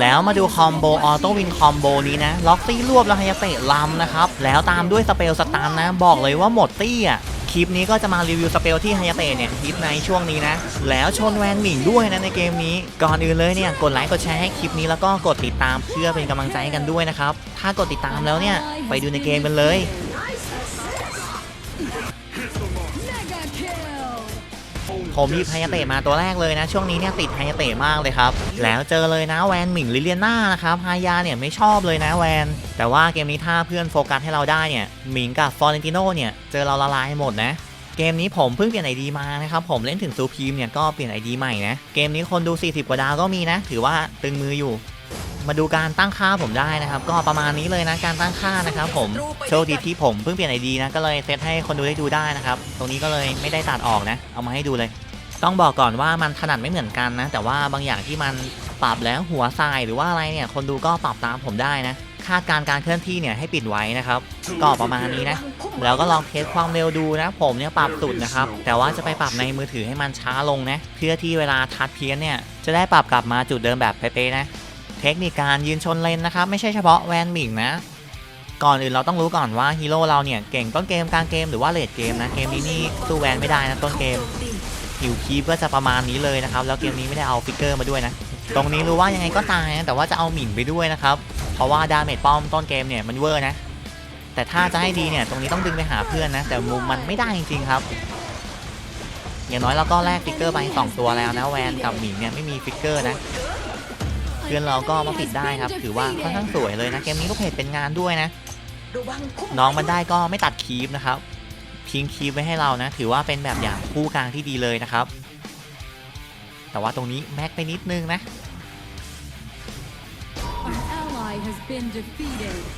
แล้วมาดูคอมโบออโต้วินคอมโบนี้นะ ล็อกตี้รวบแล้วฮยาเตะลำนะครับ แล้วตามด้วยสเปลสตันนะ บอกเลยว่าหมดตี้อะคลิปนี้ก็จะมารีวิวสเปลที่ฮยาเตะเนี่ยฮิตในช่วงนี้นะ แล้วชนแวนหมิงด้วยนะในเกมนี้ ก่อนอื่นเลยเนี่ย กดไลค์กดแชร์ให้คลิปนี้แล้วก็กดติดตามเพื่อเป็นกำลังใจให้กันด้วยนะครับ ถ้ากดติดตามแล้วเนี่ย ไปดูในเกมกันเลย ผมหยิบไฮยาเตะมาตัวแรกเลยนะ ช่วงนี้เนี่ยติดไฮยาเตะมากเลยครับ แล้วเจอเลยนะแวนหมิงลิเลียนานะครับฮายาเนี่ยไม่ชอบเลยนะแวน แต่ว่าเกมนี้ถ้าเพื่อนโฟกัสให้เราได้เนี่ยหมิงกับฟอร์เรนติโนเนี่ยเจอเราละลายหมดนะเกมนี้ผมเพิ่งเปลี่ยนไอดีมานะครับผมเล่นถึงซูพีมเนี่ยก็เปลี่ยนไอดีใหม่นะเกมนี้คนดู 40 กว่าดาวก็มีนะ ถือว่าตึงมืออยู่ มาดูการตั้งค่าผมได้นะครับ ก็ประมาณนี้เลยนะการตั้งค่านะครับ ผมโชคดีที่ผมเพิ่งเปลี่ยนไอดีนะก็เลยเซตให้คนดูได้ดูได้นะครับ ตรงนี้ก็เลยไม่ได้ตัดออกนะ เอามาให้ดูเลย ต้องบอกก่อนว่ามันถนัดไม่เหมือนกันนะ แต่ว่าบางอย่างที่มันปรับแล้วหัวทรายหรือว่าอะไรเนี่ย คนดูก็ปรับตามผมได้นะคาดการการเคลื่อนที่เนี่ยให้ปิดไว้นะครับ ก็ประมาณนี้นะ แล้วก็ลองเทสความเร็วดูนะ ผมเนี่ยปรับสุดนะครับ แต่ว่าจะไปปรับในมือถือให้มันช้าลงนะ เพื่อที่เวลาทัดเพี้ยนเนี่ยจะได้ปรับกลับมาจุดเดิมแบบเป๊ะๆนะ เทคนิคการยืนชนเลนนะครับ ไม่ใช่เฉพาะแวนหมิงนะ ก่อนอื่นเราต้องรู้ก่อนว่าฮีโร่เราเนี่ยเก่งต้นเกมกลางเกมหรือว่าเลดเกมนะ เกมนี้นี่สู้แวนไม่ได้นะต้นเกมหิวคีปก็จะประมาณนี้เลยนะครับ แล้วเกมนี้ไม่ได้เอาฟิกเกอร์มาด้วยนะ ตรงนี้รู้ว่ายังไงก็ตายนะแต่ว่าจะเอาหมิ่นไปด้วยนะครับ เพราะว่าดาเมจป้อมต้นเกมเนี่ยมันเวอร์นะ แต่ถ้าจะให้ดีเนี่ยตรงนี้ต้องดึงไปหาเพื่อนนะ แต่มุมมันไม่ได้จริงๆครับอย่างน้อยเราก็แลกฟิกเกอร์ไปสองตัวแล้วนะแวนกับหมิงเนี่ยไม่มีฟิกเกอร์นะ พื่อนเราก็มาปิดได้ครับ ถือว่าค่อนข้างสวยเลยนะเกมนี้ลูกเพจเป็นงานด้วยนะ น้องมันได้ก็ไม่ตัดคีปนะครับทิ้งคีปไว้ให้เรานะ ถือว่าเป็นแบบอย่างคู่กลางที่ดีเลยนะครับ แต่ว่าตรงนี้แม็กไปนิดนึงนะ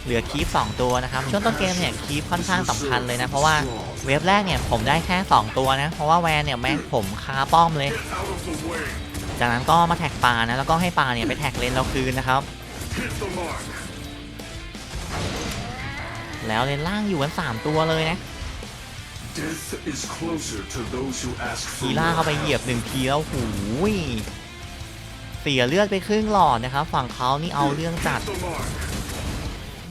เหลือคีป2ตัวนะครับช่วงต้นเกมเนี่ยคีปค่อนข้างสำคัญเลยนะ เพราะว่าเวฟแรกเนี่ยผมได้แค่ 2 ตัวนะ เพราะว่าแวนเนี่ยแม็กผมคาป้อมเลย จากนั้นก็มาแท็กปลานะแล้วก็ให้ปลาเนี่ยไปแท็กเลนเราคืนนะครับ แล้วเลนล่างอยู่กัน3ตัวเลยนะ Death is closer to those who ask ที for ล่าเข้า more. ไปเหยียบหนึ่งทีแล้วหูยเสียเลือดไปครึ่งหลอดนะครับ ฝั่งเขานี่เอาเรื่องจัด The mark.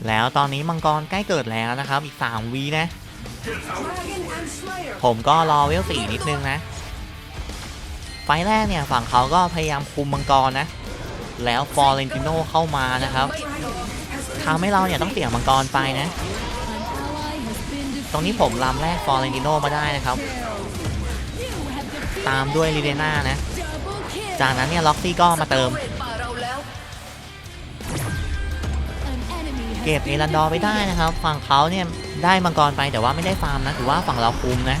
แล้วตอนนี้มังกรใกล้เกิดแล้วนะครับ อีก3วีนะ Get out. ผมก็รอเวลสี่นิดนึงนะ ไฟแรกเนี่ยฝั่งเขาก็พยายามคุมมังกรนะ แล้วฟอร์เรนติโนเข้ามานะครับทำให้เราเนี่ยต้องเสี่ยงมังกรไปนะ ตรงนี้ผมลำแรกฟอร์เรนติโนมาได้นะครับ ตามด้วยลิเดน่านะ จากนั้นเนี่ยล็อกซี่ก็มาเติม เก็บเอรันดอร์ไปได้นะครับ ฝั่งเขาเนี่ยได้มังกรไปแต่ว่าไม่ได้ฟาร์มนะถือว่าฝั่งเราคุมนะ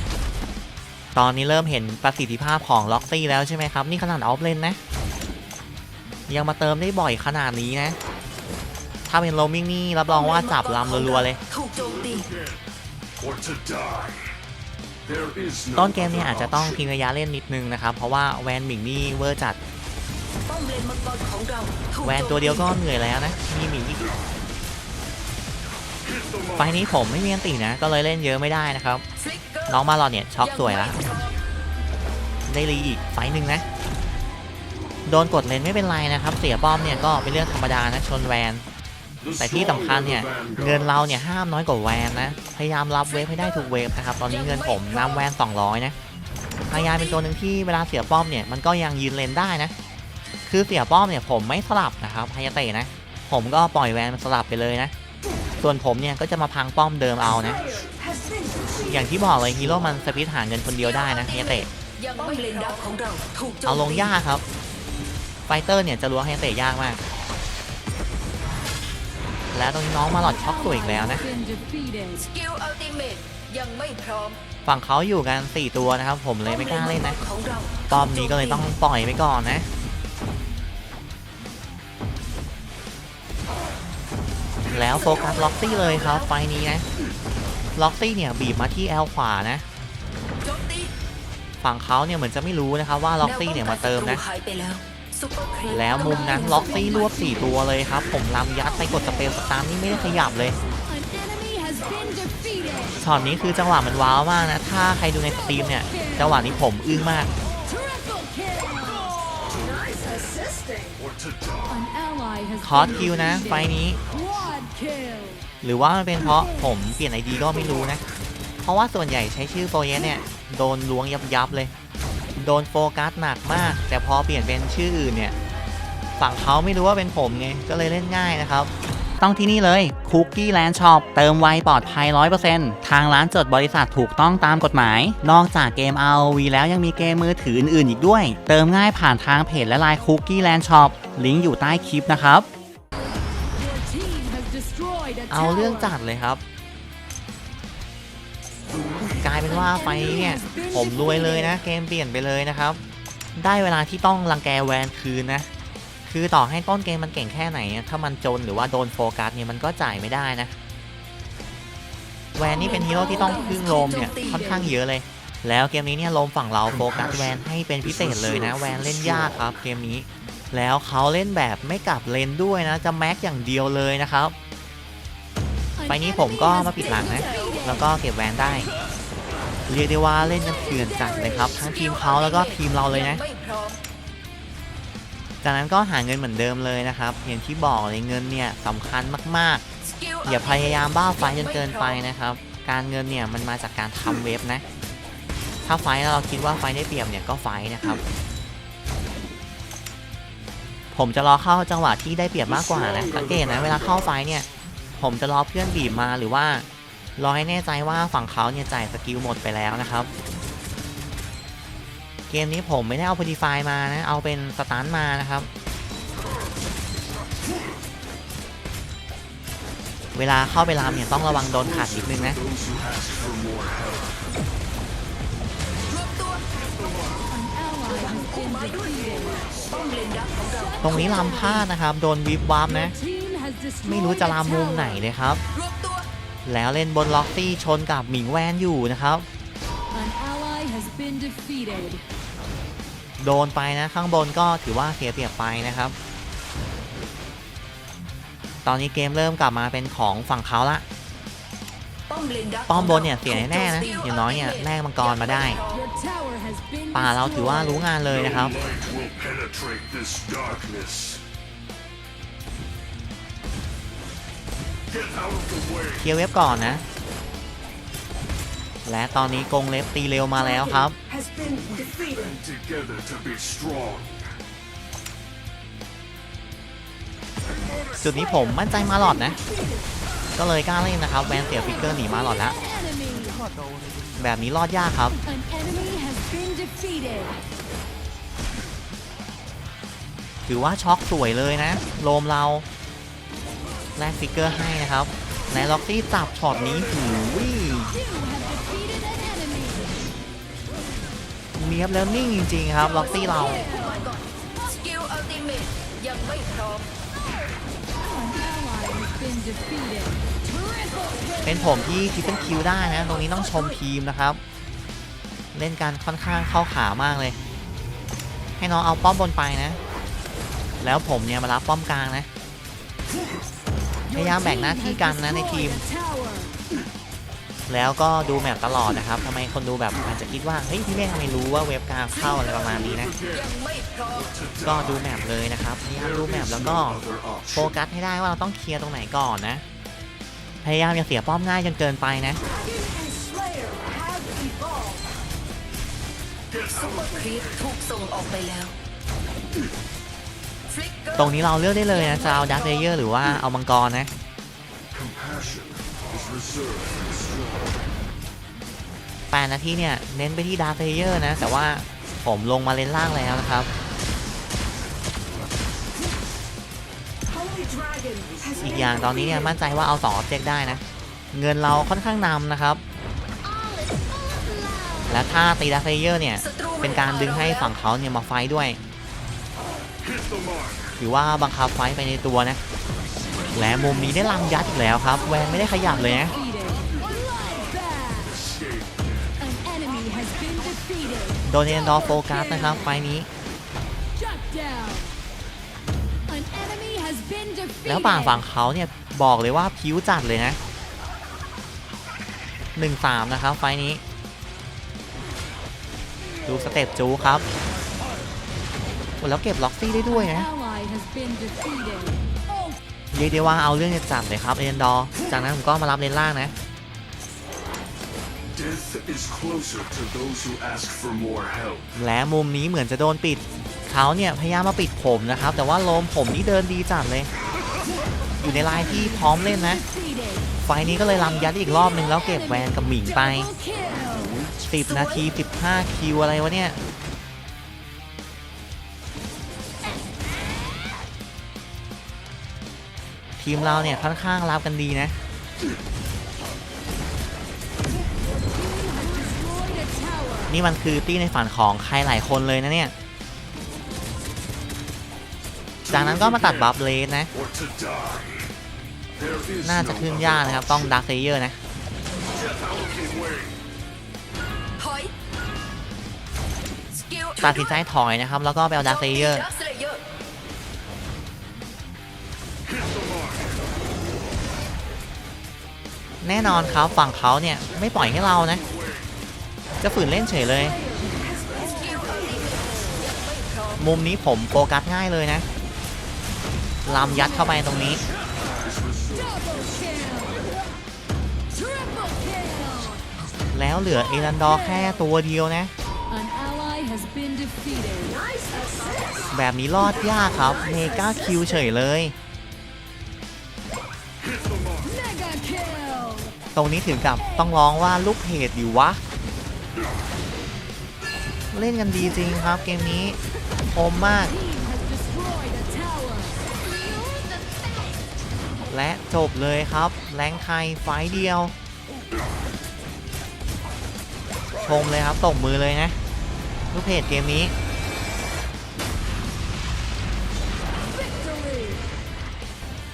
ตอนนี้เริ่มเห็นประสิทธิภาพของล็อกซี่แล้วใช่ไหมครับ นี่ขนาดออฟเลนนะ ยังมาเติมได้บ่อยขนาดนี้นะ ถ้าเป็นโรมิ่งนี่รับรองว่าจับลำรัวๆเลย ต้นเกมเนี่ยอาจจะต้อง option. ทิ้งระยะเล่นนิดนึงนะครับ เพราะว่าแวนหมิงนี่เวอร์จัด แวนตัวเดียวก็เหนื่อยแล้วนะ มีหมิงอีกไฟนี้ผมไม่มีอันตีนะ ก็เลยเล่นเยอะไม่ได้นะครับ น้องมาลอดเนี่ยช็อกสวยละได้รีอีกไฟต์หนึ่งนะ โดนกดเลนไม่เป็นไรนะครับ เสียป้อมเนี่ยก็เป็นเรื่องธรรมดานะชนแวนแต่ที่สำคัญเนี่ยเงินเราเนี่ยห้ามน้อยกว่าแวนนะ พยายามรับเวฟให้ได้ทุกเวฟนะครับ ตอนนี้เงินผมน้ำแวน 200 นะพยายามเป็นตัวหนึ่งที่เวลาเสียป้อมเนี่ยมันก็ยังยืนเลนได้นะ คือเสียป้อมเนี่ยผมไม่สลับนะครับพายาเตะนะ ผมก็ปล่อยแวนมันสลับไปเลยนะ ส่วนผมเนี่ยก็จะมาพังป้อมเดิมเอานะ อย่างที่บอกเลยฮีโร่มันสปิทหาเงินคนเดียวได้นะพายาเตะยังป้อมเลนดับของเราถูกโจมตีเอาลงยากครับ ไฟเตอร์เนี่ยจะรู้ว่าให้เตะยากมาก แล้วตรงนี้น้องมาหลอดช็อกตัวอีกแล้วนะสกิลอัลติเมตยังไม่พร้อมฝั่งเขาอยู่กัน 4 ตัวนะครับ ผมเลยไม่กล้าเล่นนะของเราป้อมนี้ก็เลยต้องปล่อยไปก่อนนะแล้วโฟกัสล็อกซี่เลยครับไฟล์นี้นะ ล็อกซี่เนี่ยบีบมาที่แอลขวานะโจมตีฝั่งเขาเนี่ยเหมือนจะไม่รู้นะครับว่าล็อกซี่เนี่ยมาเติมนะแวป้องกัศัตรูหายไปแล้วซุปเปอร์ครีปแล้วมุมนั้นล็อกซี่รวบ 4 ตัวเลยครับ ผมลำยัดไปกดสเปลสตาร์นี่ไม่ได้ขยับเลยช็อตนี้คือจังหวะมันว้าวมากนะ ถ้าใครดูในสตรีมเนี่ยจังหวะนี้ผมอึ้งมาก Or to die. An ally has คอร์ส been คิวนะ ไฟ defeated. นี้ Quad kill. หรือว่ามันเป็นเพราะผมเปลี่ยนไอดีก็ไม่รู้นะ เพราะว่าส่วนใหญ่ใช้ชื่อโฟเยสเนี่ย โดนล้วงยับยับเลย โดนโฟกัสหนักมาก แต่พอเปลี่ยนเป็นชื่ออื่นเนี่ย ฝั่งเขาไม่รู้ว่าเป็นผมไง ก็เลยเล่นง่ายนะครับต้องที่นี่เลย Cookie Land Shop เติมไวปลอดภัย 100%ทางร้านจดบริษัทถูกต้องตามกฎหมาย นอกจากเกม ROV แล้วยังมีเกมมือถืออื่นๆอีกด้วย เติมง่ายผ่านทางเพจและไลน์ Cookie Land Shop ลิงก์อยู่ใต้คลิปนะครับ เอาเรื่องจัดเลยครับ กลายเป็นว่าไฟเนี่ย ผมรวยเลยนะ เกมเปลี่ยนไปเลยนะครับ ได้เวลาที่ต้องรังแกแวนคืนนะ คือต่อให้ต้นเกมมันเก่งแค่ไหน ถ้ามันจนหรือว่าโดนโฟกัสเนี่ยมันก็จ่ายไม่ได้นะ แวนนี่เป็นฮีโร่ที่ต้องพึ่งโลมเนี่ยค่อนข้างเยอะเลย แล้วเกมนี้เนี่ยโลมฝั่งเราโฟกัสแวนให้เป็นพิเศษเลยนะแวนเล่นยากครับเกมนี้แล้วเขาเล่นแบบไม่กลับเลนด้วยนะ จะแม็กอย่างเดียวเลยนะครับ ไฟนี้ผมก็มาปิดหลังนะ แล้วก็เก็บแวนได้ เรียกได้ว่าเล่นกันเถื่อนจัดเลยครับ ทั้งทีมเขาแล้วก็ทีมเราเลยนะ จากนั้นก็หาเงินเหมือนเดิมเลยนะครับ อย่างที่บอกเลยเงินเนี่ยสำคัญมากๆ อย่าพยายามบ้าไฟจนเกินไปนะครับ การเงินเนี่ยมันมาจากการทำเว็บนะ ถ้าไฟเราคิดว่าไฟได้เปรียบเนี่ยก็ไฟนะครับผมจะรอเข้าจังหวะที่ได้เปรียบมากกว่านะสังเกตนะเวลาเข้าไฟเนี่ย ผมจะรอเพื่อนบีบมาหรือว่ารอให้แน่ใจว่าฝั่งเขาเนี่ยจ่ายสกิลหมดไปแล้วนะครับ เกมนี้ผมไม่ได้เอาพอดีไฟมานะ เอาเป็นสตันมานะครับ เวลาเข้าไปรามเนี่ยต้องระวังโดนขัดนิดนึงนะตรงนี้ลำพลาดนะครับ โดนวิบวับนะ ไม่รู้จะลามมุมไหนเลยครับ แล้วเล่นบนล็อกซี่ชนกับหมิงแวนอยู่นะครับ โดนไปนะข้างบนก็ถือว่าเสียเปรียบไปนะครับ ตอนนี้เกมเริ่มกลับมาเป็นของฝั่งเขาละป้อมบนเนี่ยเสียแน่ๆนะอย่างน้อยเนี่ยแลกมังกรมาได้ป่าเราถือว่ารู้งานเลยนะครับ เคลียร์เว็บก่อนนะ และตอนนี้กงเล็บตีเร็วมาแล้วครับ จุดนี้ผมมั่นใจมาหลอดนะ ก็เลยกล้าเล่นนะครับแวนเสียฟิกเกอร์หนีมาหลอดแล้วแบบนี้รอดยากครับ ถือว่าช็อกสวยเลยนะ โลมเรา แลกฟิกเกอร์ให้นะครับในล็อกซี่จับช็อตนี้หูยเนียบแล้วนิ่งจริงๆครับล็อกซี่เราเมตยังไม่พร้อมเป็นผมที่ทิปเปิลคิวได้นะ ตรงนี้ต้องชมทีมนะครับ เล่นการค่อนข้างเข้าขามากเลย ให้น้องเอาป้อมบนไปนะ แล้วผมเนี่ยมารับป้อมกลางนะ พยายามแบ่งหน้าที่กันนะในทีม แล้วก็ดูแมปตลอดนะครับทำไมคนดูแบบอาจจะคิดว่าเฮ้ยพี่เมฆทำไมรู้ว่าเว็บกลางเข้าอะไรประมาณนี้นะ ก็ดูแมปเลยนะครับพยายามดูแมปแล้วก็โฟกัสให้ได้ว่าเราต้องเคลียร์ตรงไหนก่อนนะ พยายามอย่าเสียป้อมง่ายจนเกินไปนะครีปถูกส่งออกไปแล้ว ตรงนี้เราเลือกได้เลยนะจะเอาดักเลเยอร์หรือว่าเอามังกรนะ Compassion is reserved for the strong. 8นาทีเนี่ย เน้นไปที่ดาร์เลเยอร์นะ แต่ว่าผมลงมาเลนล่างแล้วนะครับอีกอย่างตอนนี้เนี่ยมั่นใจว่าเอา2ออบเจกต์ได้นะ เงินเราค่อนข้างนำนะครับ และถ้าตีดาร์เลเยอร์เนี่ย เป็นการดึงให้ฝั่งเขาเนี่ยมาไฟด้วย ถือว่าบังคับไฟไปในตัวนะ และมุมนี้ได้ลังยัดอีกแล้วครับ แวนไม่ได้ขยับเลยนะโดนเอนดอโฟกัสนะครับไฟนี้ แล้วป่าฝั่งเขาเนี่ยบอกเลยว่าพิ้วจัดเลยนะหนึ่งสามนะครับไฟนี้ ดูสเต็ปจูครับ แล้วเก็บล็อกซี่ได้ด้วย An นะ ally has been defeated. Oh, เรียกได้ว่าเอาเรื่องจัดๆเลยครับเอเดนดอร์จากนั้นผมก็มารับเลนล่างนะ Death is closer to those who ask for more help. และมุมนี้เหมือนจะโดนปิด เขาเนี่ยพยายามมาปิดผมนะครับ แต่ว่าโลมผมนี่เดินดีจัดเลย อยู่ในลายที่พร้อมเล่นนะ defeated. ไฟล์นี้ก็เลยลำยัดอีกรอบหนึ่งแล้วเก็บแวนกับหมิงไป Double kill. 10 นาที 15 คิวอะไรวะเนี่ย ทีมเราเนี่ยค่อนข้างรับกันดีนะ Destroyed a tower. นี่มันคือตี้ในฝันของใครหลายคนเลยนะเนี่ย จากนั้นก็มาตัดบัฟเลสนะ Or to die. There is น่าจะ no ขึ้น other ยากนะครับ ต้องดักเซเยอร์นะ Death allocate way. ถอยสกิลตัดสินใจถอยนะครับ แล้วก็ไปเอาดักเซเยอร์ แน่นอนครับฝั่งเขาเนี่ยไม่ปล่อยให้เรานะ จะฝืนเล่นเฉยเลย มุมนี้ผมโฟกัสง่ายเลยนะลำยัดเข้าไปตรงนี้ แล้วเหลือเอรันดอร์แค่ตัวเดียวนะ แบบนี้รอดยากครับเมกาคิวเฉยเลย ตรงนี้ถึงกับต้องร้องว่าลูกเพจอยู่วะ เล่นกันดีจริงครับเกมนี้คมมาก และจบเลยครับ แรงไทยไฟเดียว ชมเลยครับตบมือเลยนะ ลูกเพจเกมนี้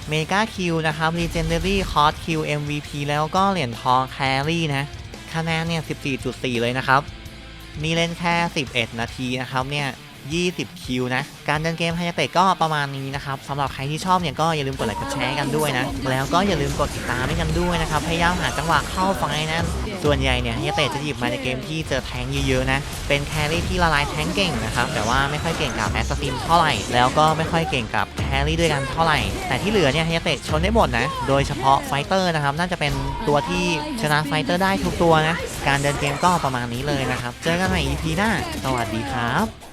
เมกาคิวนะครับเรเจนเดอรี่คอร์สคิวเอ็มวีพีแล้วก็เหรียญทองแครี่นะคะแนนเนี่ย 14.4 เลยนะครับมีเล่นแค่ 11 นาทีนะครับเนี่ย 20 คิวนะ การเดินเกมไฮยาเตะก็ประมาณนี้นะครับสำหรับใครที่ชอบเนี่ยก็อย่าลืมกดไลค์กดแชร์กันด้วยนะ แล้วก็อย่าลืมกดติดตามให้กันด้วยนะครับ พยายามหาจังหวะเข้าไฟนะส่วนใหญ่เนี่ยไฮยาเตะจะหยิบมาในเกมที่เจอแทงเยอะๆนะ เป็นแครี่ที่ละลายแทงเก่งนะครับ แต่ว่าไม่ค่อยเก่งกับแอสซัสซินเท่าไหร่ แล้วก็ไม่ค่อยเก่งกับแครี่ด้วยกันเท่าไหร่ แต่ที่เหลือเนี่ยไฮยาเตะชนได้หมดนะ โดยเฉพาะไฟเตอร์นะครับ น่าจะเป็นตัวที่ชนะไฟเตอร์ได้ทุกตัวนะ การเดินเกมก็ประมาณนี้เลยนะครับ เจอกันใหม่ EP หน้า สวัสดีครับ